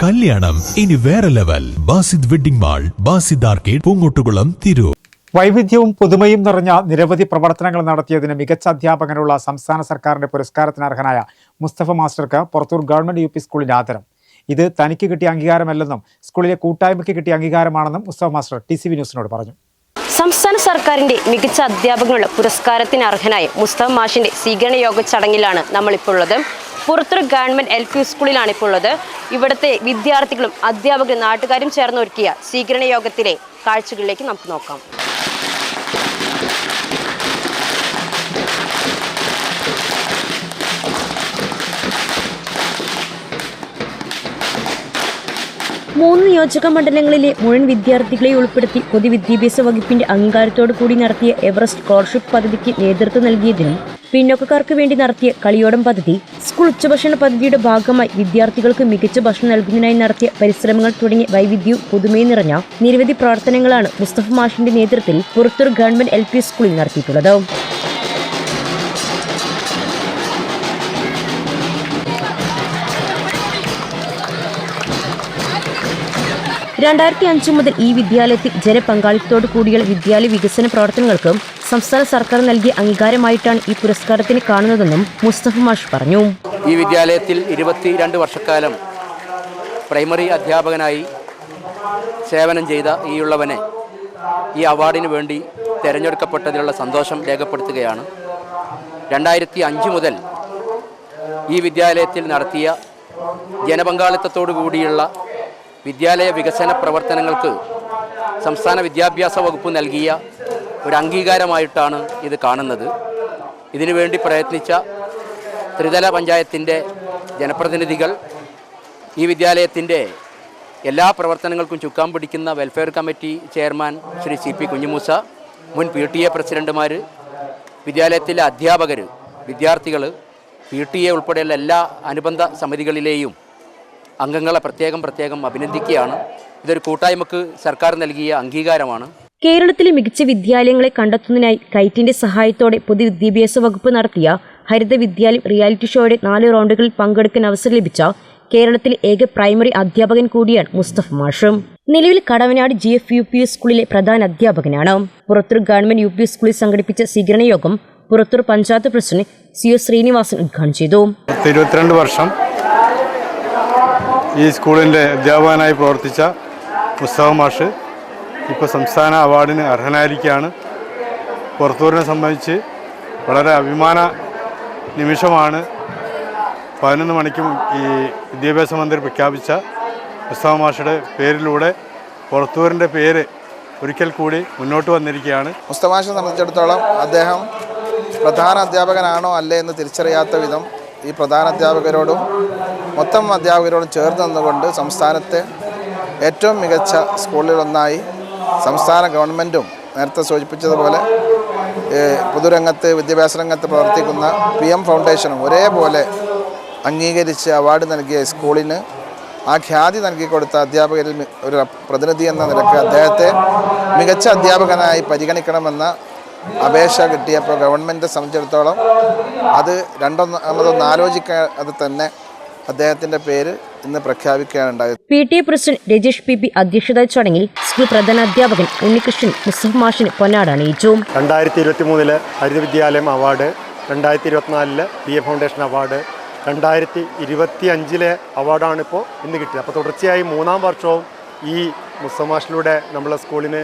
കല്യാണം. ഇനി വേറെ level Basid wedding mall Basid arcade Poongottukulam Tirur. വൈവിധ്യവും പുതുമയും നിറഞ്ഞ നിരവധി പ്രവർത്തനങ്ങൾ നടത്തിയതിന് മികച്ച അധ്യാപകനുള്ള സംസ്ഥാന സർക്കാരിന്റെ പുരസ്കാരത്തിന് അർഹനായ മുസ്തഫ മാസ്റ്റർക്ക് പുറത്തൂർ ഗവൺമെന്റ് യു പി സ്കൂളിന്റെ ആദരം. ഇത് തനിക്ക് കിട്ടിയ അംഗീകാരമല്ലെന്നും സ്കൂളിലെ കൂട്ടായ്മയ്ക്ക് കിട്ടിയ അംഗീകാരമാണെന്നും Musthafa master T C V ന്യൂസിനോട് പറഞ്ഞു. സംസ്ഥാന സർക്കാരിന്റെ മികച്ച അധ്യാപകനുള്ള പുരസ്കാരത്തിന് അർഹനായ മുസ്തഫ മാഷിന്റെ സ്വീകരണ യോഗ ചടങ്ങിലാണ് നമ്മളിപ്പോൾ ഉള്ളത്. പുറത്തൊരു ഗവൺമെന്റ് എൽ പി സ്കൂളിലാണ് ഇപ്പോൾ ഉള്ളത്. ഇവിടുത്തെ വിദ്യാർത്ഥികളും അധ്യാപകരും നാട്ടുകാരും ചേർന്ന് ഒരുക്കിയ സ്വീകരണ യോഗത്തിലെ കാഴ്ചകളിലേക്ക് നമുക്ക് നോക്കാം. മൂന്ന് നിയോജക മണ്ഡലങ്ങളിലെ മുഴുവൻ വിദ്യാർത്ഥികളെ ഉൾപ്പെടുത്തി പൊതുവിദ്യാഭ്യാസ വകുപ്പിന്റെ അംഗീകാരത്തോടു കൂടി നടത്തിയ എവറസ്റ്റ് സ്കോളർഷിപ്പ് പദ്ധതിക്ക് നേതൃത്വം നൽകിയതിനും പിന്നോക്കക്കാർക്ക് വേണ്ടി നടത്തിയ കളിയോടം പദ്ധതി സ്കൂൾ ഉച്ചഭക്ഷണ പദ്ധതിയുടെ ഭാഗമായി വിദ്യാർത്ഥികൾക്ക് മികച്ച ഭക്ഷണം നൽകുന്നതിനായി നടത്തിയ പരിശ്രമങ്ങൾ തുടങ്ങിയ വൈവിധ്യവും പുതുമയും നിറഞ്ഞ നിരവധി പ്രവർത്തനങ്ങളാണ് മുസ്തഫ മാഷിന്റെ നേതൃത്വത്തിൽ പുറത്തൂർ ഗവൺമെന്റ് എൽ സ്കൂളിൽ നടത്തിയിട്ടുള്ളത്. രണ്ടായിരത്തി അഞ്ച് മുതൽ ഈ വിദ്യാലയത്തിൽ ജനപങ്കാളിത്തത്തോടു കൂടിയുള്ള വിദ്യാലയ വികസന പ്രവർത്തനങ്ങൾക്കും സംസ്ഥാന സർക്കാർ നൽകിയ അംഗീകാരമായിട്ടാണ് ഈ പുരസ്കാരത്തിന് കാണുന്നതെന്നും മുസ്തഫ മാഷ് പറഞ്ഞു. ഈ വിദ്യാലയത്തിൽ ഇരുപത്തിരണ്ട് വർഷക്കാലം പ്രൈമറി അധ്യാപകനായി സേവനം ചെയ്ത ഈ ഉള്ളവനെ ഈ അവാർഡിന് വേണ്ടി തിരഞ്ഞെടുക്കപ്പെട്ടതിലുള്ള സന്തോഷം രേഖപ്പെടുത്തുകയാണ്. രണ്ടായിരത്തി അഞ്ച് മുതൽ ഈ വിദ്യാലയത്തിൽ നടത്തിയ ജനപങ്കാളിത്തത്തോടു കൂടിയുള്ള വിദ്യാലയ വികസന പ്രവർത്തനങ്ങൾക്ക് സംസ്ഥാന വിദ്യാഭ്യാസ വകുപ്പ് നൽകിയ ഒരു അംഗീകാരമായിട്ടാണ് ഇത് കാണുന്നത്. ഇതിനുവേണ്ടി പ്രയത്നിച്ച ത്രിതല പഞ്ചായത്തിന്റെ ജനപ്രതിനിധികൾ ഈ വിദ്യാലയത്തിന്റെ എല്ലാ പ്രവർത്തനങ്ങൾക്കും ചുക്കാൻ പിടിക്കുന്ന welfare committee chairman Shri C P Kunjumoosa മുൻ പി ടി എ പ്രസിഡന്റുമാർ വിദ്യാലയത്തിലെ അധ്യാപകർ വിദ്യാർത്ഥികൾ പി ടി എ ഉൾപ്പെടെയുള്ള എല്ലാ അനുബന്ധ സമിതികളിലെയും അംഗങ്ങളെ പ്രത്യേകം പ്രത്യേകം അഭിനന്ദിക്കുകയാണ്. ഇതൊരു കൂട്ടായ്മക്ക് സർക്കാർ നൽകിയ അംഗീകാരമാണ്. കേരളത്തിലെ മികച്ച വിദ്യാലയങ്ങളെ കണ്ടെത്തുന്നതിനായി കൈറ്റിന്റെ സഹായത്തോടെ പൊതുവിദ്യാഭ്യാസ വകുപ്പ് നടത്തിയ ഹരിത വിദ്യാലയം റിയാലിറ്റി ഷോയുടെ നാല് റൗണ്ടുകളിൽ പങ്കെടുക്കാൻ അവസരം ലഭിച്ച കേരളത്തിലെ ഏക പ്രൈമറി അധ്യാപകൻ കൂടിയാണ് മുസ്തഫ മാഷും. നിലവിൽ Kadavanad G F U P സ്കൂളിലെ പ്രധാന അധ്യാപകനാണ്. പുറത്തൂർ ഗവൺമെന്റ് യു പി സ്കൂളിൽ സംഘടിപ്പിച്ച സ്വീകരണ യോഗം Purathur panchayat president C O Sreenivasan ഉദ്ഘാടനം ചെയ്തു. പത്ത് ഇരുപത്തിരണ്ട് വർഷം ഈ സ്കൂളിന്റെ അധ്യാപകനായി പ്രവർത്തിച്ച മുസ്തഫ മാഷ് ഇപ്പോൾ സംസ്ഥാന അവാർഡിന് അർഹനായിരിക്കുകയാണ്. പുറത്തൂരിനെ സംബന്ധിച്ച് വളരെ അഭിമാന നിമിഷമാണ് പതിനൊന്ന് മണിക്കും ഈ വിദ്യാഭ്യാസ മന്ത്രി പ്രഖ്യാപിച്ച മുസ്തഫ മാഷയുടെ പേരിലൂടെ പുറത്തൂരിന്റെ പേര് ഒരിക്കൽ കൂടി മുന്നോട്ട് വന്നിരിക്കുകയാണ്. മുസ്തമാഷിനെ സംബന്ധിച്ചിടത്തോളം അദ്ദേഹം പ്രധാന അധ്യാപകനാണോ അല്ലേ എന്ന് തിരിച്ചറിയാത്ത വിധം ഈ പ്രധാന അധ്യാപകരോടും മൊത്തം അധ്യാപകരോടും ചേർന്ന് നിന്നുകൊണ്ട് സംസ്ഥാനത്തെ ഏറ്റവും മികച്ച സ്കൂളിലൊന്നായി സംസ്ഥാന ഗവൺമെന്റും നേരത്തെ സൂചിപ്പിച്ചതുപോലെ പൊതുരംഗത്ത് വിദ്യാഭ്യാസ രംഗത്ത് പ്രവർത്തിക്കുന്ന പി എം ഫൗണ്ടേഷനും ഒരേപോലെ അംഗീകരിച്ച് അവാർഡ് നൽകിയ സ്കൂളിന് ആ ഖ്യാതി നൽകിക്കൊടുത്ത അധ്യാപകരിൽ ഒരു പ്രതിനിധി എന്ന നിലയ്ക്ക് അദ്ദേഹത്തെ മികച്ച അധ്യാപകനായി പരിഗണിക്കണമെന്ന അപേക്ഷ കിട്ടിയപ്പോൾ ഗവൺമെന്റ് സംബന്ധിച്ചിടത്തോളം അത് രണ്ടൊന്നാമതൊന്ന് ആലോചിക്കാതെ തന്നെ അദ്ദേഹത്തിന്റെ പേര് ഇന്ന് പ്രഖ്യാപിക്കാനുണ്ടായത് P T A president Rajesh P P അധ്യക്ഷത ചടങ്ങിൽ സ്കൂൾ പ്രധാന അധ്യാപകൻ ഉണ്ണികൃഷ്ണൻ മുസ്തഫ മാഷിന് പൊന്നാട് അണിയിച്ചു. രണ്ടായിരത്തി ഇരുപത്തി മൂന്നിൽ ഹരിത വിദ്യാലയം അവാർഡ് രണ്ടായിരത്തി ഇരുപത്തിനാലിൽ പി എ ഫൗണ്ടേഷൻ അവാർഡ് രണ്ടായിരത്തി ഇരുപത്തി അഞ്ചിലെ അവാർഡാണിപ്പോൾ ഇന്ന് കിട്ടിയത്. അപ്പോൾ തുടർച്ചയായി മൂന്നാം വർഷവും ഈ മുസ്തമാഷിലൂടെ നമ്മളെ സ്കൂളിന്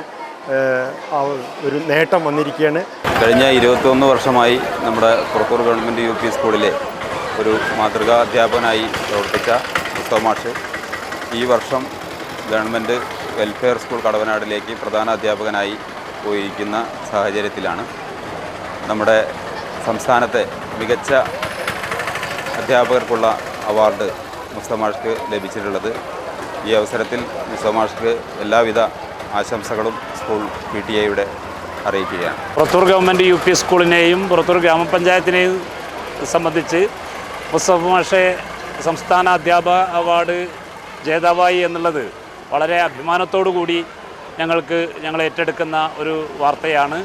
ഒരു നേട്ടം വന്നിരിക്കുകയാണ്. കഴിഞ്ഞ ഇരുപത്തൊന്ന് വർഷമായി നമ്മുടെ പുറത്തൂർ ഗവൺമെന്റ് യു പി സ്കൂളിലെ ഒരു മാതൃകാ അധ്യാപകനായി പ്രവർത്തിച്ച മുസ്തഫ മാഷ്. ഈ വർഷം ഗവൺമെന്റ് വെൽഫെയർ സ്കൂൾ കടവനാടിലേക്ക് പ്രധാന അധ്യാപകനായി പോയിരിക്കുന്ന സാഹചര്യത്തിലാണ്. നമ്മുടെ സംസ്ഥാനത്തെ മികച്ച അധ്യാപകർക്കുള്ള അവാർഡ് മുസ്തമാഷ്ക്ക് ലഭിച്ചിട്ടുള്ളത്. ഈ അവസരത്തിൽ മുസ്തമാഷ്ക്ക് എല്ലാവിധ ആശംസകളും സ്കൂൾ പി ടി എയുടെ അറിയിക്കുകയാണ്. പുറത്തൂർ ഗവൺമെന്റ് യു പി സ്കൂളിനെയും പുറത്തൂർ ഗ്രാമപഞ്ചായത്തിനെയും സംബന്ധിച്ച് മുസ്തഫ മാഷെ സംസ്ഥാന അധ്യാപക അവാർഡ് ജേതാവായി എന്നുള്ളത് വളരെ അഭിമാനത്തോടു കൂടി ഞങ്ങൾക്ക് ഞങ്ങൾ ഏറ്റെടുക്കുന്ന ഒരു വാർത്തയാണ്.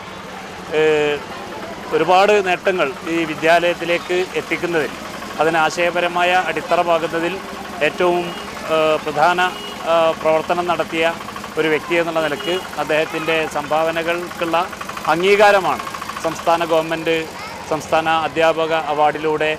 ഒരുപാട് നേട്ടങ്ങൾ ഈ വിദ്യാലയത്തിലേക്ക് എത്തിക്കുന്നതിൽ അതിന് ആശയപരമായ അടിത്തറ പാകുന്നതിൽ ഏറ്റവും പ്രധാന പ്രവർത്തനം നടത്തിയ ഒരു വ്യക്തി എന്നുള്ള നിലയ്ക്ക് അദ്ദേഹത്തിന്റെ സംഭാവനകൾക്കുള്ള അംഗീകാരമാണ് സംസ്ഥാന ഗവൺമെന്റ് സംസ്ഥാന അധ്യാപക അവാർഡിലൂടെ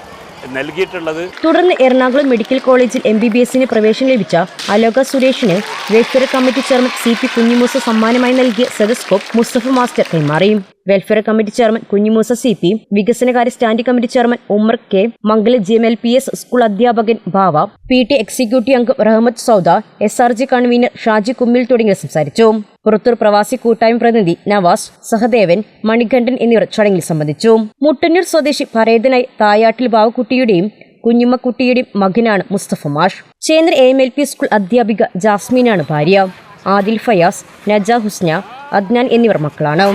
നൽകിയിട്ടുള്ളത് തുടർന്ന് എറണാകുളം മെഡിക്കൽ കോളേജിൽ എം ബി ബി എസിന് പ്രവേശനം ലഭിച്ച അലോക സുരേഷിന് welfare committee chairman C P Kunjimoosa സമ്മാനമായി നൽകിയ സെതസ്കോപ്പ് മുസ്തഫ മാസ്റ്റർ കൈമാറി welfare committee chairman Kunjimoosa C P വികസനകാര്യ standing committee chairman Umar K Mangala G M L P S school അധ്യാപകൻ ഭാവ പി ടി എക്സിക്യൂട്ടീവ് അംഗം Rahmath Sauda S R G convener Shaji Kummil തുടങ്ങിയവർ സംസാരിച്ചു. പുറത്തൂർ പ്രവാസി കൂട്ടായ്മ പ്രതിനിധി നവാസ് സഹദേവൻ മണികണ്ഠൻ എന്നിവർ ചടങ്ങിൽ സംബന്ധിച്ചു. മുട്ടന്നൂർ സ്വദേശി പരേതനായി തായാട്ടിൽ ബാവക്കുട്ടിയുടെയും കുഞ്ഞുമ്മക്കുട്ടിയുടെയും മകനാണ് മുസ്തഫ മാഷ്. Chendra M L P school അധ്യാപിക ജാസ്മീനാണ് ഭാര്യ. ആദിൽ ഫയാസ് നജ ഹുസ്ന അദ്നാൻ എന്നിവർ മക്കളാണ്.